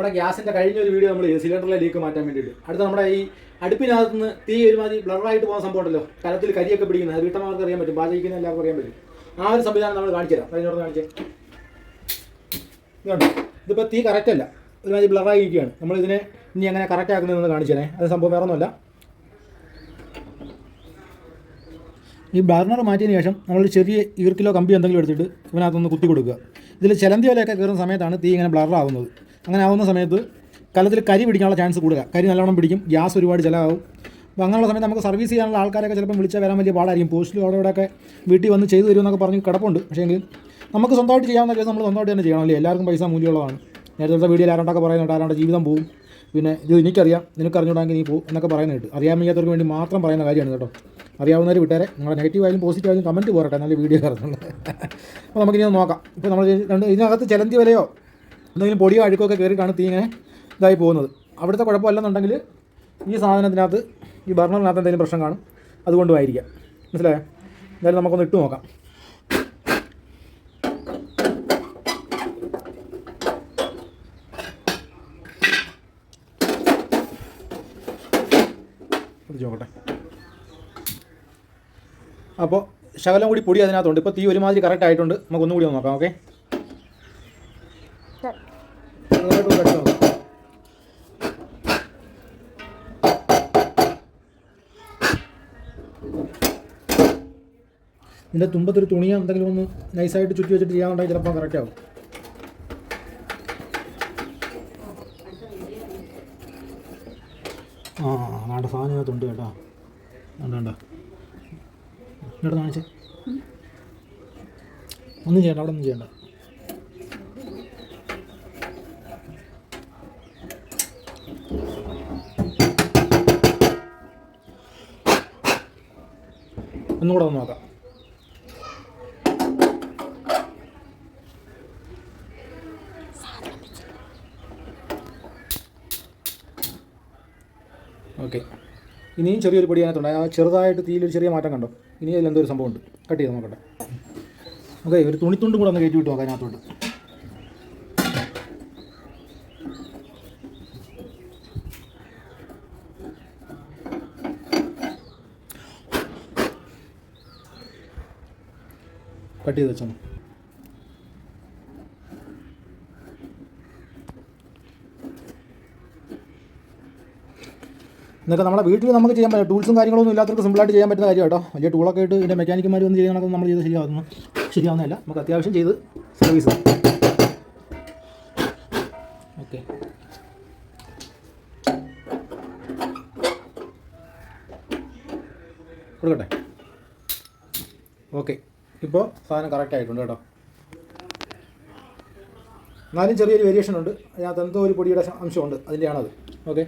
നമ്മുടെ ഗ്യാസിന്റെ കഴിഞ്ഞ ഒരു വീഡിയോ നമ്മൾ സിലിണ്ടറിലെ ലീക്ക് മാറ്റാൻ വേണ്ടിയിട്ട്. അടുത്ത നമ്മുടെ ഈ അടുപ്പിനകത്ത് നിന്ന് തീ ഒരുമാതിരി ബ്ലറായിട്ട് പോകുന്ന സംഭവം ഉണ്ടല്ലോ. കലത്തിൽ കരിയൊക്കെ പിടിക്കുന്നത്. അത് അറിയാൻ പറ്റും. പാചകിക്കുന്ന എല്ലാവർക്കും അറിയാൻ പറ്റും. ആ ഒരു സംവിധാനം നമ്മൾ കാണിച്ചു തരാം കഴിഞ്ഞോട് കാണിച്ചേ. ഇതിപ്പോൾ തീ കറക്റ്റ് അല്ല. ഒരുമാതിരി ബ്ലറായി ഇരിക്കുകയാണ് നമ്മൾ ഇതിനെ ഇനി എങ്ങനെ കറക്റ്റ് ആക്കുന്നതെന്ന് കാണിച്ചു തരാം. അത് സംഭവം വേറെ ഒന്നുമല്ല ഈ ബർണർ മാറ്റിയതിന് ശേഷം നമ്മൾ ചെറിയ ഈർക്കിലോ കമ്പി എന്തെങ്കിലും എടുത്തിട്ട് ഇവനകത്തൊന്ന് കുത്തി കൊടുക്കുക. ഇതിൽ ചിലന്തി വലയൊക്കെ കയറുന്ന സമയത്താണ് തീ ഇങ്ങനെ ബ്ലർ ആവുന്നത്. അങ്ങനെ ആവുന്ന സമയത്ത് കലത്തിൽ കരി പിടിക്കാനുള്ള ചാൻസ് കൂടുതൽ കരി നല്ലോണം പിടിക്കും ഗ്യാസ് ഒരുപാട് ചിലവാകും. അപ്പോൾ അങ്ങനെയുള്ള സമയത്ത് നമുക്ക് സർവീസ് ചെയ്യാനുള്ള ആൾക്കാരൊക്കെ ചിലപ്പം വിളിച്ചാൽ വരാൻ വലിയ പാടായിരിക്കും. പോസ്റ്റിലും അവിടെ ഇവിടെയൊക്കെ വീട്ടിൽ വന്ന് ചെയ്തു തരുമെന്നൊക്കെ പറഞ്ഞ് കിടപ്പുണ്ട്. പക്ഷേ എങ്കിൽ നമുക്ക് സ്വന്തമായിട്ട് ചെയ്യാവുന്ന കേസ് നമ്മൾ സ്വന്തമായിട്ട് തന്നെ ചെയ്യണം എല്ലാവർക്കും പൈസ മൂല്യമുള്ളതാണ്. നേരത്തെ വീഡിയോയിൽ ആരാണ്ടൊക്കെ പറയുന്നുണ്ട് ആരാണ്ട് ജീവിതം പോവും. പിന്നെ ഇത് എനിക്കറിയാം നിനക്ക് അറിഞ്ഞൂടാങ്കിൽ നീ പോകും എന്നൊക്കെ പറയുന്നത് കേട്ട് അറിയാൻ വയ്യാത്തവർക്ക് വേണ്ടി മാത്രം പറയുന്ന കാര്യമാണ് കേട്ടോ. അറിയാവുന്നവർ വിട്ടേരെ. നിങ്ങളുടെ നെഗറ്റീവ് ആയാലും പോസിറ്റീവ് ആയാലും കമന്റ് പോരട്ടെ. നല്ല വീഡിയോ കറന്നുള്ളത് അപ്പോൾ നമുക്കിനി നോക്കാം. ഇപ്പോൾ നമ്മൾ രണ്ട് ഇതിനകത്ത് ചിലന്തി വലയോ? എന്തെങ്കിലും പൊടിയോ അഴുക്കൊക്കെ കയറിയിട്ടാണ് തീ ഇങ്ങനെ ഇതായി പോകുന്നത്. അവിടുത്തെ കുഴപ്പമല്ലെന്നുണ്ടെങ്കിൽ ഈ സാധനത്തിനകത്ത് ഈ ബർണറിനകത്ത് എന്തെങ്കിലും പ്രശ്നം കാണും. അതുകൊണ്ടും ആയിരിക്കാം. മനസ്സിലായോ? എന്തായാലും നമുക്കൊന്ന് ഇട്ട് നോക്കാം. നോക്കട്ടെ അപ്പോൾ ശകലം കൂടി പൊടി അതിനകത്തുണ്ട്. ഇപ്പോൾ തീ ഒരുമാതിരി കറക്റ്റ് ആയിട്ടുണ്ട്. നമുക്ക് ഒന്നുകൂടി നോക്കാം കൂടി ഇതിന്റെ തുമ്പത്തൊരു തുണിയോ എന്തെങ്കിലും ഒന്ന് നൈസായിട്ട് ചുറ്റി വെച്ചിട്ട് ചെയ്യാനുണ്ടെങ്കിൽ ചിലപ്പോൾ കറക്റ്റ് ആവും. ആ വേണ്ട സാധനം ഇതിനകത്തുണ്ട് കേട്ടോ. വേണ്ട വേണ്ട. ഇങ്ങോട്ട് കാണിച്ചേ. ഒന്നും ചെയ്യണ്ട അവിടെ ഒന്നും ചെയ്യണ്ട. ഒന്നും കൂടെ ഒന്ന് നോക്കാം. ഓക്കെ. ഇനിയും ചെറിയൊരു പൊടി അതിനകത്തുണ്ട്. ആ ചെറുതായിട്ട് തീയിലൊരു ചെറിയ മാറ്റം കണ്ടോ? ഇനി അതിൽ എന്തോ ഒരു സംഭവമുണ്ട്. കട്ട് ചെയ്ത് നോക്കട്ടെ. ഓക്കെ ഒരു തുണിത്തുണ്ടും കൂടെ ഒന്ന് കയറ്റി വിട്ടു നോക്കാം അതിനകത്തോട്ട്. കട്ട് ചെയ്ത് വെച്ചോ എന്നിട്ട് നമ്മുടെ വീട്ടിൽ നമുക്ക് ചെയ്യാൻ പറ്റും ടൂൾസും കാര്യങ്ങളൊന്നും ഇല്ലാത്തവർക്ക് സിമ്പിളായിട്ട് ചെയ്യാൻ പറ്റുന്ന കാര്യം കേട്ടോ വലിയ ടൂളൊക്കെ ഇട്ട് ഇതിന്റെ മെക്കാനിക്കന്മാർ വന്ന് ചെയ്യുന്നതൊക്കെ നമ്മൾ ചെയ്ത് ശരിയാവുന്നു ശരിയാവുന്നതല്ല. നമുക്ക് അത്യാവശ്യം ചെയ്ത് സർവീസ് ഓക്കെ കൊടുക്കട്ടെ? ഓക്കെ ഇപ്പോൾ സാധനം കറക്റ്റ് ആയിട്ടുണ്ട് കേട്ടോ. എന്നാലും ചെറിയൊരു വേരിയേഷൻ ഉണ്ട്. അതിനകത്ത് എന്തോ ഒരു പൊടിയുടെ അംശമുണ്ട്. അതിന്റെയാണത്. ഓക്കെ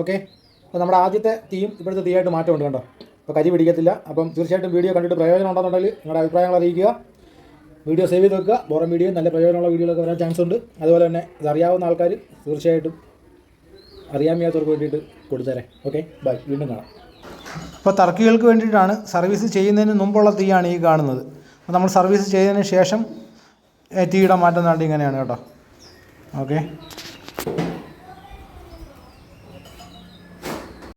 ഓക്കെ അപ്പോൾ നമ്മുടെ ആദ്യത്തെ തീയും ഇപ്പോഴത്തെ തീയായിട്ട് മാറ്റമുണ്ട് കേട്ടോ അപ്പോൾ കരി പിടിക്കത്തില്ല. അപ്പം തീർച്ചയായിട്ടും വീഡിയോ കണ്ടിട്ട് പ്രയോജനം ഉണ്ടെന്നുണ്ടെങ്കിൽ നിങ്ങളുടെ അഭിപ്രായങ്ങൾ അറിയിക്കുക. വീഡിയോ സേവ് ചെയ്ത് വെക്കുക. ബോറം വീഡിയോ നല്ല പ്രയോജനമുള്ള വീഡിയോകളൊക്കെ വരാൻ ചാൻസ് ഉണ്ട്. അതുപോലെ തന്നെ ഇതറിയാവുന്ന ആൾക്കാർ തീർച്ചയായിട്ടും അറിയാൻ വയ്യാത്തവർക്ക് വേണ്ടിയിട്ട് കൊടുത്തേരെ. ഓക്കെ ബൈ വീണ്ടും കാണാം. അപ്പോൾ ടർക്കികൾക്ക് വേണ്ടിയിട്ടാണ് സർവീസ് ചെയ്യുന്നതിന് മുമ്പുള്ള തീയാണ് ഈ കാണുന്നത്. അപ്പോൾ നമ്മൾ സർവീസ് ചെയ്തതിന് ശേഷം തീയുടെ മാറ്റം താണ്ടി ഇങ്ങനെയാണ് കേട്ടോ. ഓക്കെ